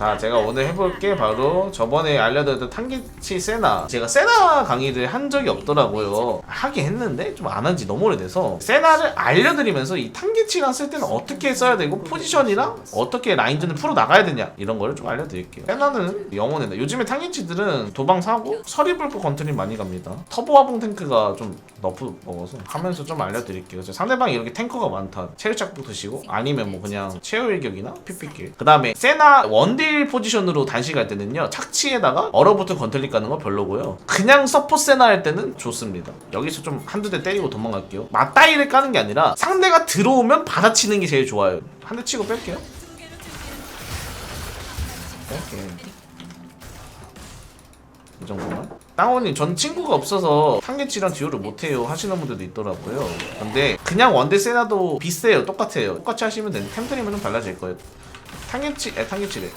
자 제가 오늘 해볼 게 바로 저번에 알려드렸던 탄기치 세나. 제가 세나 강의를 한 적이 없더라고요. 하긴 했는데 좀 안 한 지 너무 오래돼서 세나를 알려드리면서 이 탄기치랑 쓸 때는 어떻게 써야 되고 포지션이랑 어떻게 라인전을 풀어 나가야 되냐 이런 거를 좀 알려드릴게요. 세나는 영혼이다 요즘에 탄기치들은 도방 사고 서리불고 건트림 많이 갑니다. 터보 화봉 탱크가 좀 너프 먹어서 하면서 좀 알려드릴게요. 저 상대방이 이렇게 탱커가 많다. 체력작도 드시고 아니면 뭐 그냥 체어 일격이나 PP킬. 그 다음에 세나 원딜 포지션으로 단식할 때는요 착취에다가 얼어붙은 건틀릭 가는 거 별로고요. 그냥 서포 세나 할 때는 좋습니다. 여기서 좀 한두 대 때리고 도망갈게요. 맞다이를 까는 게 아니라 상대가 들어오면 받아치는 게 제일 좋아요. 한 대 치고 뺄게요. 뺄게 이 정도만. 땅원님 전 친구가 없어서 탄개치랑 듀오를 못해요. 하시는 분들도 있더라고요. 근데 그냥 원딜 세나도 비슷해요. 똑같아요. 똑같이 하시면 되는데 템트리면 좀 달라질 거예요 탄개치 에 탄개치래.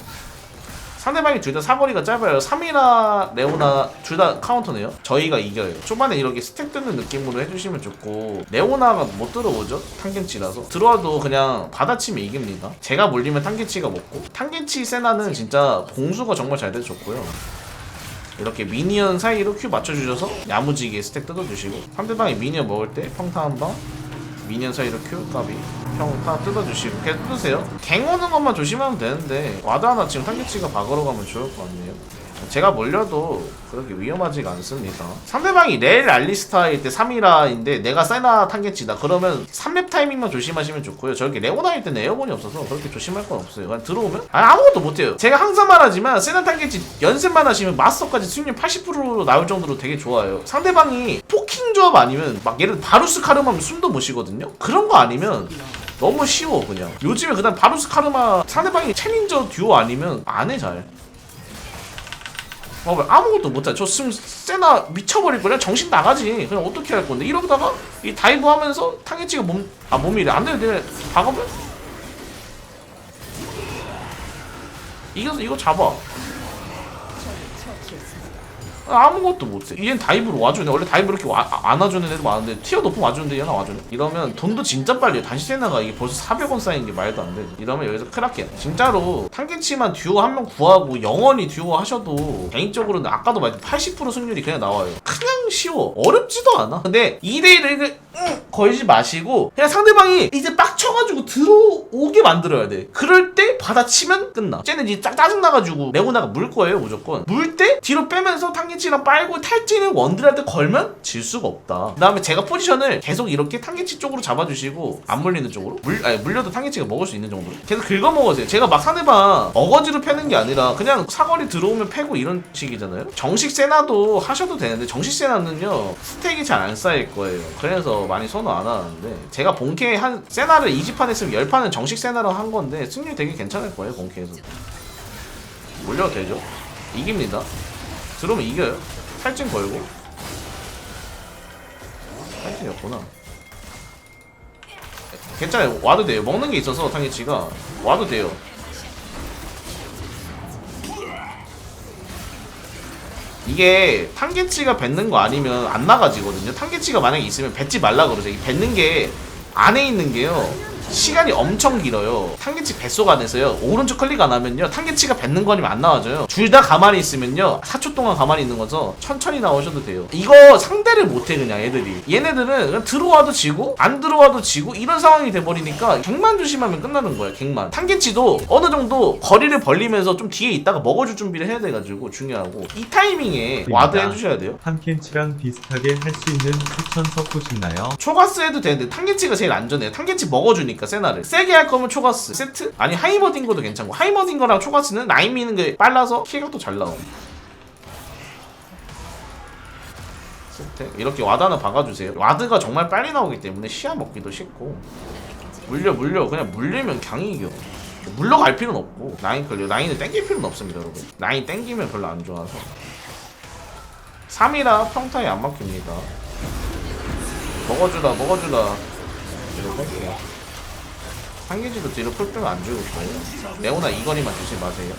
상대방이 둘 다 사거리가 짧아요. 3이나 레오나 둘 다 카운터네요. 저희가 이겨요. 초반에 이렇게 스택 뜨는 느낌으로 해주시면 좋고 레오나가 못 들어오죠? 탄겐치라서. 들어와도 그냥 받아치면 이깁니다. 제가 몰리면 탄겐치가 먹고. 탄겐치 세나는 진짜 공수가 정말 잘 돼서 좋고요. 이렇게 미니언 사이로 큐 맞춰주셔서 야무지게 스택 뜯어주시고 상대방이 미니언 먹을 때 평타 한방 미니언 사이로 큐? 까비 평타 뜯어주시고. 계속 뜯으세요. 갱 오는 것만 조심하면 되는데 와드 하나 지금 탄개치가 박으러 가면 좋을 것 같네요 제가 몰려도 그렇게 위험하지가 않습니다. 상대방이 레일 알리스타일 때 3이라인데 내가 세나 탄개치다. 그러면 3렙 타이밍만 조심하시면 좋고요. 저렇게 레오나일 때는 에어본이 없어서 그렇게 조심할 건 없어요. 그냥 들어오면? 아니, 아무것도 못해요. 제가 항상 말하지만 세나 탄개치 연습만 하시면 마스터까지 수익률 80%로 나올 정도로 되게 좋아요. 상대방이 포킹 조합 아니면 막 예를 들어 바루스 카르마면 숨도 못 쉬거든요? 그런 거 아니면 너무 쉬워 그냥. 요즘에 그다음 바루스 카르마 상대방이 챌린저 듀오 아니면 안 해 잘. 어, 왜 아무것도 못해. 저 지금 세나 미쳐버릴 거야. 정신 나가지. 그냥 어떻게 할 건데. 이러다가 이 다이브 하면서 탕해치가 몸, 아, 몸이래. 안 돼, 내 박으면? 이거, 이거 잡아. 아, 아무것도 못해. 얘는 다이브로 와주네. 원래 다이브 이렇게 와, 아, 안 와주는 애도 많은데 티어 높으면 와주는데 얘는 와주네. 이러면 돈도 진짜 빨리 해. 단시 세나가 이게 벌써 400원 쌓인 게 말도 안 돼. 이러면 여기서 크라켄. 진짜로 탄개치만 듀오 한 명 구하고 영원히 듀오 하셔도 개인적으로는 아까도 말했듯이 80% 승률이 그냥 나와요. 그냥 쉬워. 어렵지도 않아. 근데 2대1을 그, 응, 걸지 마시고 그냥 상대방이 이제 빡쳐가지고 들어오게 만들어야 돼. 그럴 때 받아치면 끝나. 쟤는 이제 짜- 짜증나가지고 레오나가 물 거예요 무조건. 물 때 뒤로 빼면서 탄개치랑 빨고 탈진을 원딜한테 걸면 질 수가 없다. 그 다음에 제가 포지션을 계속 이렇게 탄개치 쪽으로 잡아주시고 안 물리는 쪽으로 물 아니 물려도 탄개치가 먹을 수 있는 정도로 계속 긁어 먹으세요. 제가 막 상대방 어거지로 패는 게 아니라 그냥 사거리 들어오면 패고 이런 식이잖아요. 정식 세나도 하셔도 되는데 정식 세나는 요 스택이 잘 안 쌓일 거예요. 그래서 많이 선호 안 하는데 제가 본캐 한 세나를 2지판 했으면 10판은 정식 세나로 한 건데 승률 되게 괜찮을 거예요 본캐에서. 물려도 되죠? 이깁니다. 들어오면 이겨요. 탈진 걸고. 탈진이었구나. 괜찮아요. 와도 돼요. 먹는 게 있어서 탕이치가 와도 돼요. 이게 탄개치가 뱉는 거 아니면 안 나가지거든요. 탄개치가 만약에 있으면 뱉지 말라 그러세요. 이 뱉는 게 안에 있는 게요. 시간이 엄청 길어요. 탄개치 뱃속 안에서요. 오른쪽 클릭 안 하면요. 탄개치가 뱉는 거 아니면 안 나와져요. 둘 다 가만히 있으면요. 4초 동안 가만히 있는 거죠. 천천히 나오셔도 돼요. 이거 상대를 못해 그냥 애들이. 얘네들은 그냥 들어와도 지고 안 들어와도 지고 이런 상황이 돼버리니까 갱만 조심하면 끝나는 거예요. 갱만. 탄개치도 어느 정도 거리를 벌리면서 좀 뒤에 있다가 먹어줄 준비를 해야 돼가지고 중요하고 이 타이밍에 와드 해주셔야 돼요. 탐켄치랑 비슷하게 할 수 있는 추천 섞고 싶나요? 초가스 해도 되는데 탄개치가 제일 안전해요. 탄개치 먹어주니까 세나를. 세게 할 거면 초가스. 세트? 아니 하이머딩거도 괜찮고. 하이머딩거랑 초가스는 라인 미는 게 빨라서 킬각도 잘 나옴. 세트. 이렇게 와드 하나 박아주세요. 와드가 정말 빨리 나오기 때문에 시야 먹기도 쉽고. 물려 물려. 그냥 물리면 강이 이겨. 물러갈 필요는 없고. 라인 끌려. 라인을 땡길 필요는 없습니다 여러분. 라인 땡기면 별로 안 좋아서. 3이라 평타에 안 막힙니다. 먹어주다 먹어주다. 뒤로 뺄게요 상기지도 뒤로 풀 빼면 안 죽을 거예요 레오나 이거리만 주지 마세요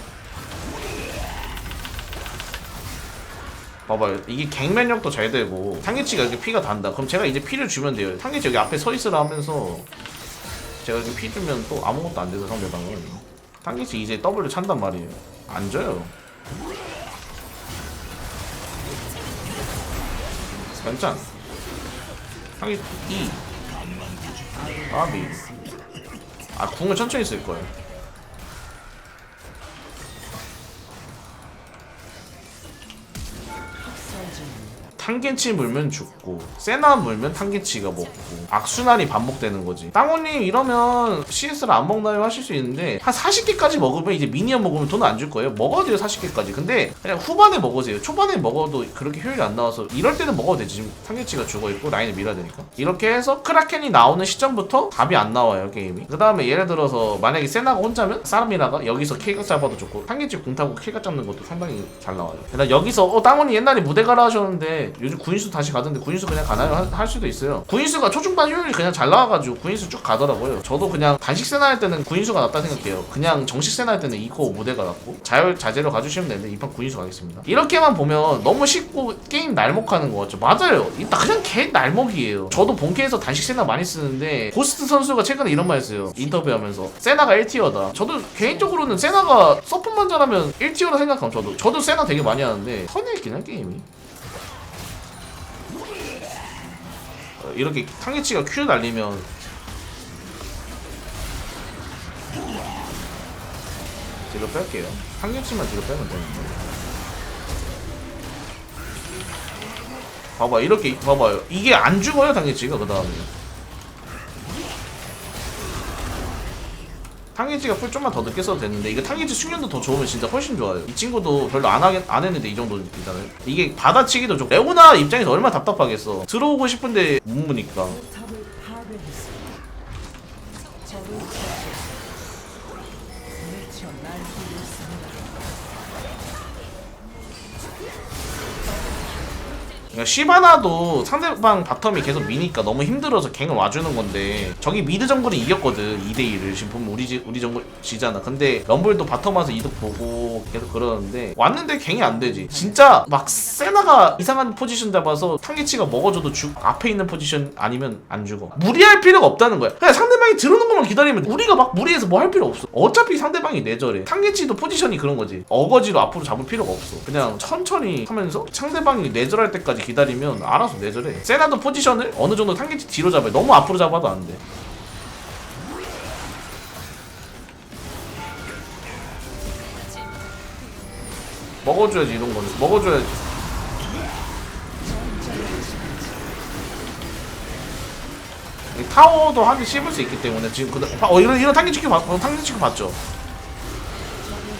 봐봐요 이게 갱면력도 잘 되고 상기치가 이렇게 피가 단다 그럼 제가 이제 피를 주면 돼요 상기치 여기 앞에 서 있으라 하면서 제가 이렇게 피 주면 또 아무것도 안 돼서 상대방은 상기치 이제 W 찬단 말이에요 안 져요. 괜찮. 상위 2. 아비. 아 궁을 천천히 쓸 거예요. 탄겐치 물면 죽고 세나 물면 탄겐치가 먹고 악순환이 반복되는 거지. 땅호님 이러면 CS를 안 먹나요? 하실 수 있는데 한 40개까지 먹으면 이제 미니언 먹으면 돈 안 줄 거예요. 먹어도 돼요 40개까지. 근데 그냥 후반에 먹으세요. 초반에 먹어도 그렇게 효율이 안 나와서 이럴 때는 먹어도 되지. 지금 탄겐치가 죽어있고 라인을 밀어야 되니까. 이렇게 해서 크라켄이 나오는 시점부터 답이 안 나와요 게임이. 그 다음에 예를 들어서 만약에 세나가 혼자면 사람이라가 여기서 킬각 잡아도 좋고 탄겐치 궁 타고 킬각 잡는 것도 상당히 잘 나와요. 그다음 여기서 어 땅원이 옛날에 무대 가라 하셨는데 요즘 구인수 다시 가던데 구인수 그냥 가나요? 할, 할 수도 있어요. 구인수가 초중반 효율이 그냥 잘 나와가지고 구인수 쭉 가더라고요. 저도 그냥 단식 세나 할 때는 구인수가 낫다 생각해요. 그냥 정식 세나 할 때는 이코 무대가 낫고 자율 자재로 가주시면 되는데 이판 구인수 가겠습니다. 이렇게만 보면 너무 쉽고 게임 날먹하는 거 같죠? 맞아요. 이 그냥 개 날먹이에요. 저도 본캐에서 단식 세나 많이 쓰는데 고스트 선수가 최근에 이런 말 했어요. 인터뷰하면서 세나가 1티어다. 저도 개인적으로는 세나가 서폿만 잘하면 1티어라 생각하면 저도 저도 세나 되게 많이 하는데 선이 있긴 한 게임이 이렇게 탕게치가 큐 날리면 뒤로 뺄게요. 탕게치만 뒤로 빼면 되는데. 봐봐 이렇게 봐봐요. 이게 안 죽어요 탕게치가 그 다음에 탕게치가 풀 좀만 더 늦게 써도 되는데 이거 탕게치 숙련도 더 좋으면 진짜 훨씬 좋아요. 이 친구도 별로 안, 하겠, 안 했는데 이 정도잖아요 이게 받아치기도 좋고. 레오나 입장에서 얼마나 답답하겠어. 들어오고 싶은데 못 무니까 그러니까 시바나도 상대방 바텀이 계속 미니까 너무 힘들어서 갱을 와주는 건데 저기 미드 정글이 이겼거든 2대1을. 지금 보면 우리 지, 우리 정글 지잖아. 근데 럼블도 바텀 와서 이득 보고 계속 그러는데 왔는데 갱이 안 되지. 진짜 막 세나가 이상한 포지션 잡아서 탕게치가 먹어줘도 죽 앞에 있는 포지션 아니면 안 죽어. 무리할 필요가 없다는 거야. 그냥 상대방이 들어오는 것만 기다리면 우리가 막 무리해서 뭐 할 필요 없어. 어차피 상대방이 내절해 탕게치도 포지션이 그런 거지. 어거지로 앞으로 잡을 필요가 없어. 그냥 천천히 하면서 상대방이 내절할 때까지 기다리면 알아서 내절해. 세나도 포지션을 어느 정도 탕게치 뒤로 잡아요 너무 앞으로 잡아도 안돼. 먹어줘야지 이런 거는. 먹어줘야지. 이 타워도 하기 씹을 수 있기 때문에 지금 그 어, 이런 이런 탕게치큐 봤, 어, 탕게치큐 봤죠?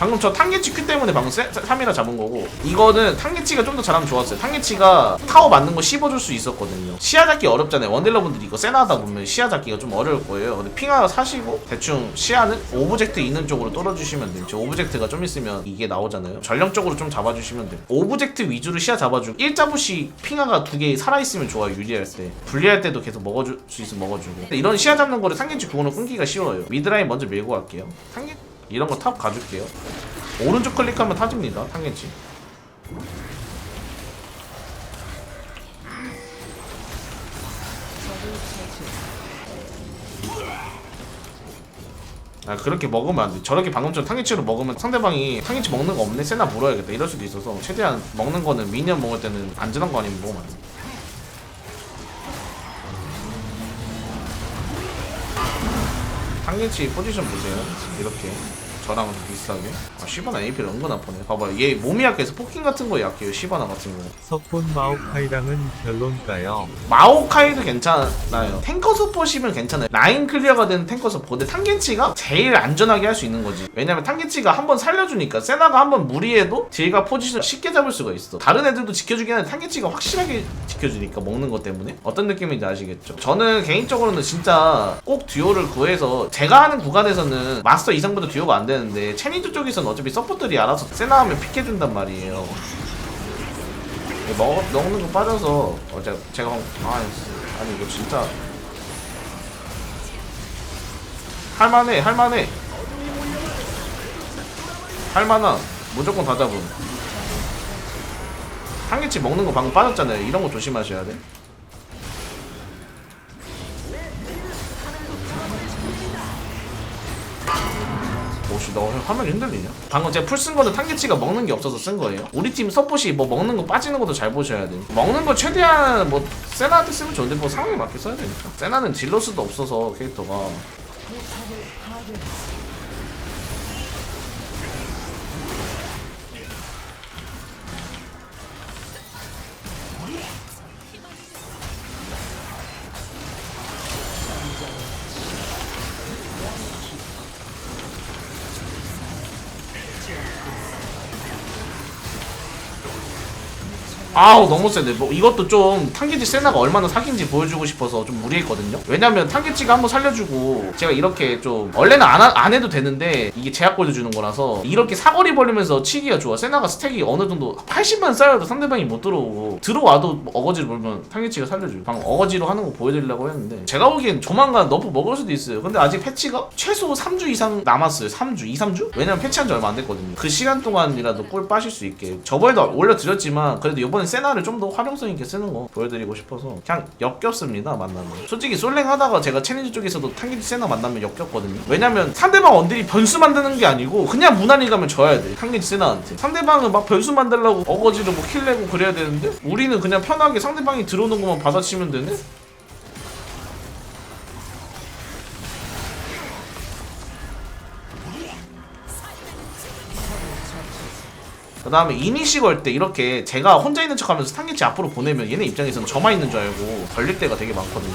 방금 저 탕게치큐 때문에 방금 3이라 잡은 거고 이거는 탕게치가 좀 더 잘하면 좋았어요. 탕게치가 타워 맞는 거 씹어줄 수 있었거든요. 시야 잡기 어렵잖아요. 원딜러분들이 이거 세나 하다 보면 시야 잡기가 좀 어려울 거예요. 근데 핑하 사시고 대충 시야는 오브젝트 있는 쪽으로 떨어주시면 돼요. 지금 오브젝트가 좀 있으면 이게 나오잖아요. 전령적으로 좀 잡아주시면 돼요. 오브젝트 위주로 시야 잡아주고 1자부씩 핑하가 두 개 살아있으면 좋아요 유리할 때. 불리할 때도 계속 먹어줄 수 있으면 먹어주고. 이런 시야 잡는 거를 탕게치 구원을 끊기가 쉬워요. 미드라인 먼저 밀고 갈게요. 탕게 이런 거 탑 가줄게요. 오른쪽 클릭하면 타집니다 처치. 아 그렇게 먹으면 안돼. 저렇게 방금처럼 탕겐치로 먹으면 상대방이 탕겐치 먹는 거 없네 세나 물어야겠다. 이럴 수도 있어서 최대한 먹는 거는 미니언 먹을 때는 안전한 거 아니면 먹으면 안돼 탕겐치 포지션 보세요. 이렇게 저랑 비슷하게 아 시바나 AP를 은근 아프네 봐봐 얘 몸이 약해서 포킹 같은 거 약해요 시바나 같은 거 석본 마오카이랑은 별론가요? 마오카이도 괜찮아요. 탱커 서포시면 괜찮아요. 라인 클리어가 되는 탱커 서포. 근데 탕겐치가 제일 안전하게 할 수 있는 거지. 왜냐면 탕겐치가 한 번 살려주니까 세나가 한 번 무리해도 딜과 포지션 쉽게 잡을 수가 있어. 다른 애들도 지켜주긴 하는데 탕겐치가 확실하게 지켜주니까 먹는 것 때문에 어떤 느낌인지 아시겠죠? 저는 개인적으로는 진짜 꼭 듀오를 구해서 제가 하는 구간에서는 마스터 이상보다 듀오가 안되 는데 체니드 쪽에서는 어차피 서포터들이 알아서 세나 하면 픽해준단 말이에요. 먹, 먹는 거 빠져서 어, 제가, 제가 아 아니 이거 진짜. 할만해 할만해. 할만한 무조건 다 잡음. 한개치 먹는 거 방금 빠졌잖아요. 이런 거 조심하셔야 돼 혹시 너 화면이 흔들리냐? 방금 제가 풀 쓴 거는 탄개치가 먹는 게 없어서 쓴 거예요. 우리 팀 서폿이 뭐 먹는 거 빠지는 것도 잘 보셔야 돼. 먹는 거 최대한 뭐 세나한테 쓰면 좋은데 뭐 상황에 맞게 써야 되니까. 세나는 딜러스도 없어서 캐릭터가 아우 너무 세네 뭐 이것도 좀 탄개치 세나가 얼마나 사기인지 보여주고 싶어서 좀 무리했거든요. 왜냐면 탄개치가 한번 살려주고 제가 이렇게 좀 원래는 안, 하- 안 해도 되는데 이게 제약골드 주는 거라서 이렇게 사거리 벌리면서 치기가 좋아. 세나가 스택이 어느 정도 80만 쌓여도 상대방이 못 들어오고 들어와도 뭐 어거지로 벌면 탄개치가 살려줘요. 방금 어거지로 하는 거 보여드리려고 했는데 제가 보기엔 조만간 너프 먹을 수도 있어요. 근데 아직 패치가 최소 3주 이상 남았어요. 3주? 2, 3주? 왜냐면 패치한 지 얼마 안 됐거든요. 그 시간 동안이라도 꿀 빠실 수 있게 저번에도 올려드렸지만 그래도 이번 엔 세나를 좀 더 활용성 있게 쓰는 거 보여드리고 싶어서 그냥 역겹습니다 만나면. 솔직히 솔랭 하다가 제가 챌린지 쪽에서도 탕기지 세나 만나면 역겹거든요. 왜냐면 상대방 원딜이 변수 만드는 게 아니고 그냥 무난히 가면 져야 돼 탕기지 세나한테. 상대방은 막 변수 만들려고 어거지로 뭐 킬 내고 그래야 되는데 우리는 그냥 편하게 상대방이 들어오는 것만 받아치면 되네 다음에 이니시 걸 때 이렇게 제가 혼자 있는 척 하면서 스탄게치 앞으로 보내면 얘네 입장에서는 저만 있는 줄 알고 걸릴 때가 되게 많거든요.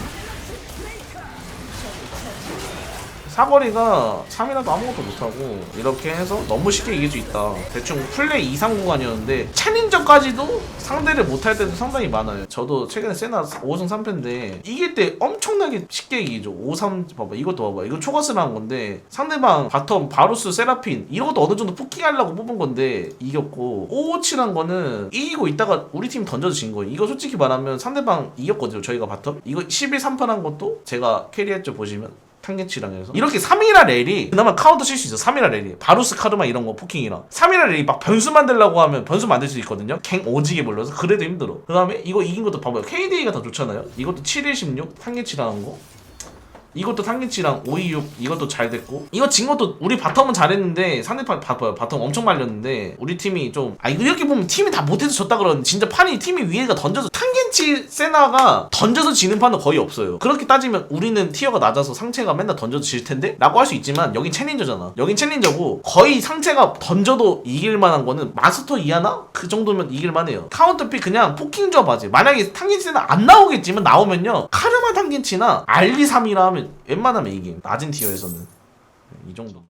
사거리가 3이라도 아무것도 못하고 이렇게 해서 너무 쉽게 이길 수 있다. 대충 플레이 이상 구간이었는데 챌린저까지도 상대를 못할 때도 상당히 많아요. 저도 최근에 세나 5승 3패인데 이길 때 엄청나게 쉽게 이기죠. 5-3 봐봐 이것도 봐봐 이거 초가스를 한 건데 상대방 바텀 바루스 세라핀 이것도 어느 정도 포킹하려고 뽑은 건데 이겼고 5-5-7한 거는 이기고 있다가 우리 팀 던져서 진 거예요. 이거 솔직히 말하면 상대방 이겼거든요. 저희가 바텀 이거 11-3판 한 것도 제가 캐리했죠 보시면 탄개치랑 해서? 이렇게 3이라 렐이 그나마 카운터 칠 수 있어 3이라 렐이. 바루스 카르마 이런 거 포킹이랑. 3이라 렐이 막 변수 만들려고 하면 변수 만들 수 있거든요. 갱 오지게 불러서. 그래도 힘들어. 그 다음에 이거 이긴 것도 봐봐요. KDA가 더 좋잖아요? 이것도 7일 16 탄개치라는 거 이것도 상기치랑 526 이것도 잘 됐고. 이거 진 것도 우리 바텀은 잘했는데 상대판 봐봐요 바텀 엄청 말렸는데 우리 팀이 좀아 이렇게 보면 팀이 다 못해서 졌다 그러는데 진짜 판이 팀이 위에가 던져서 탕겐치 세나가 던져서 지는 판은 거의 없어요. 그렇게 따지면 우리는 티어가 낮아서 상체가 맨날 던져서 질 텐데? 라고 할 수 있지만 여긴 챌린저잖아. 여긴 챌린저고 거의 상체가 던져도 이길 만한 거는 마스터 이하나? 그 정도면 이길 만해요. 카운터픽 그냥 포킹 줘봐지. 만약에 탕겐치는 안 나오겠지만 나오면요. 카르마 탕겐치나 알리 3이라 하면 웬만하면 이김 낮은 티어에서는. 이 정도